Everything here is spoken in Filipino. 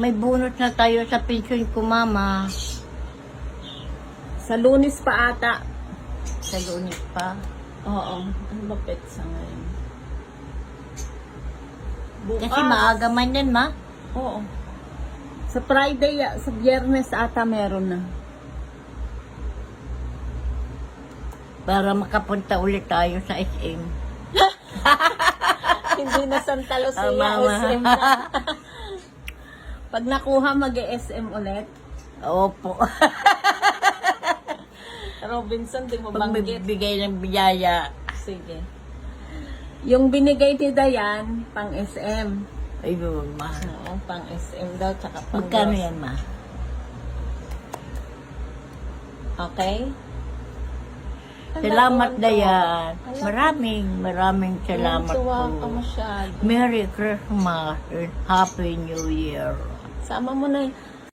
May bunot na tayo sa pension ko, mama. Sa lunis pa ata. Sa lunes pa. Oo. Ano ba petsa ngayon? Bukas. Kasi maaga man yan, ma. Oo. Sa Friday, ah, sa biyernes ata meron na. Para makapunta ulit tayo sa SM. Hindi na Santa Lucia, Ah, mama. SM na. Pag nakuha, mag-SM ulit. Opo. Robinson, di mo banggit. bigay ng biyaya. Sige. Yung binigay ni Dayan, pang SM. Ay, mama. Oo, pang SM daw, tsaka pang Magkano yan, ma? Okay? Salamat. Alam- Maraming, maraming salamat Tuwa ka po. masyado. Merry Christmas and Happy New Year. Sama mo na